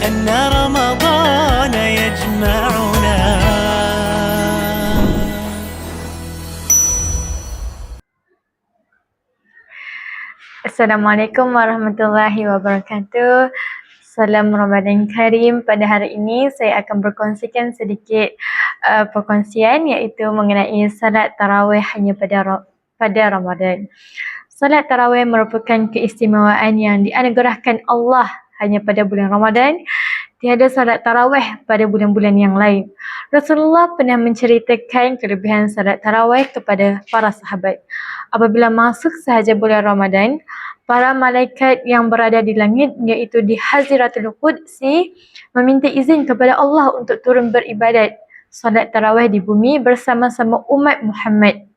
لأن رمضان يجمعنا Assalamualaikum warahmatullahi wabarakatuh. Salam Ramadan Karim. Pada hari ini saya akan berkongsikan sedikit uh, perkongsian iaitu mengenai salat tarawih hanya pada Ra- pada Ramadan. Salat tarawih merupakan keistimewaan yang dianugerahkan Allah hanya pada bulan Ramadan. Tiada salat tarawih pada bulan-bulan yang lain. Rasulullah pernah menceritakan kelebihan salat tarawih kepada para sahabat. Apabila masuk sahaja bulan Ramadan, para malaikat yang berada di langit iaitu di Haziratul Qudsi meminta izin kepada Allah untuk turun beribadat salat tarawih di bumi bersama-sama umat Muhammad.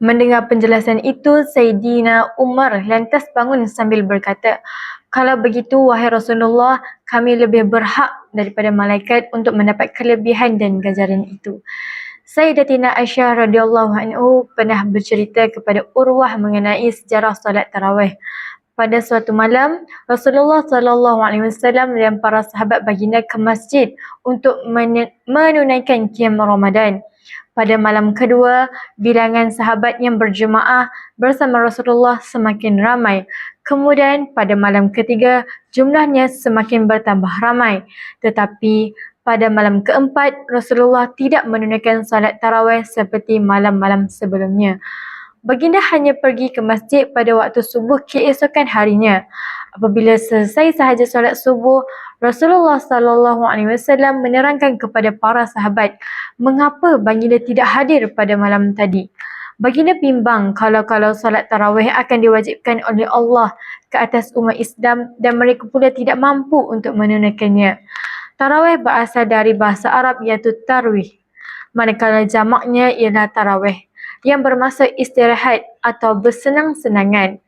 Mendengar penjelasan itu, Sayyidina Umar lantas bangun sambil berkata, kalau begitu, wahai Rasulullah, kami lebih berhak daripada malaikat untuk mendapat kelebihan dan ganjaran itu. Sayyidatina Aisyah radhiyallahu anhu pernah bercerita kepada Urwah mengenai sejarah solat tarawih. Pada suatu malam, Rasulullah sallallahu alaihi wasallam dan para sahabat baginda ke masjid untuk men- menunaikan qiyam Ramadan. Pada malam kedua, bilangan sahabat yang berjemaah bersama Rasulullah semakin ramai. Kemudian pada malam ketiga, jumlahnya semakin bertambah ramai. Tetapi pada malam keempat, Rasulullah tidak menunaikan salat tarawih seperti malam-malam sebelumnya. Baginda hanya pergi ke masjid pada waktu subuh keesokan harinya. Apabila selesai sahaja solat subuh, Rasulullah sallallahu alaihi wasallam menerangkan kepada para sahabat mengapa baginda tidak hadir pada malam tadi. Baginda bimbang kalau-kalau solat tarawih akan diwajibkan oleh Allah ke atas umat Islam dan mereka pula tidak mampu untuk menunaikannya. Tarawih berasal dari bahasa Arab iaitu tarwih. Manakala jamaknya ialah tarawih yang bermaksud istirahat atau bersenang-senangan.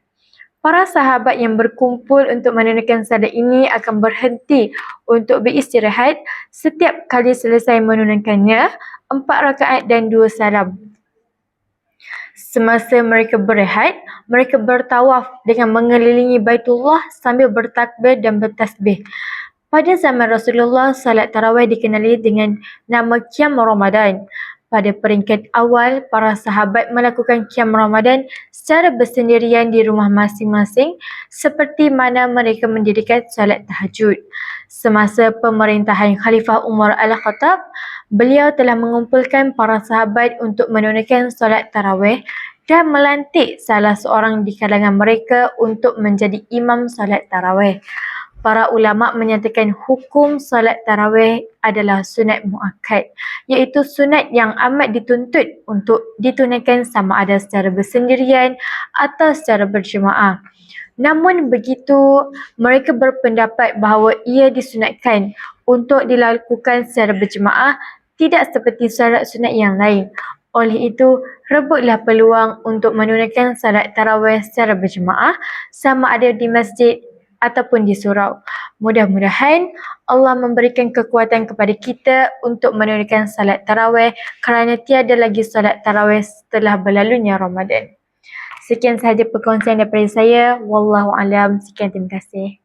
Para sahabat yang berkumpul untuk menunaikan salat ini akan berhenti untuk beristirahat setiap kali selesai menunaikannya empat rakaat dan dua salam. Semasa mereka berehat, mereka bertawaf dengan mengelilingi Baitullah sambil bertakbir dan bertasbih. Pada zaman Rasulullah, salat tarawih dikenali dengan nama Qiyam Ramadan. Pada peringkat awal, para sahabat melakukan Qiyam Ramadan secara bersendirian di rumah masing-masing seperti mana mereka mendirikan salat tahajud. Semasa pemerintahan Khalifah Umar Al-Khattab, beliau telah mengumpulkan para sahabat untuk menunaikan solat tarawih dan melantik salah seorang di kalangan mereka untuk menjadi imam solat tarawih para ulama menyatakan hukum solat tarawih adalah sunat muakkad iaitu sunat yang amat dituntut untuk ditunaikan sama ada secara bersendirian atau secara berjemaah. Namun begitu, mereka berpendapat bahawa ia disunatkan untuk dilakukan secara berjemaah tidak seperti solat sunat yang lain. Oleh itu, rebutlah peluang untuk menunaikan salat tarawih secara berjemaah sama ada di masjid ataupun di surau. Mudah-mudahan Allah memberikan kekuatan kepada kita untuk menunaikan salat tarawih kerana tiada lagi salat tarawih setelah berlalunya Ramadan. Sekian sahaja perkongsian daripada saya. Wallahu alam. Sekian terima kasih.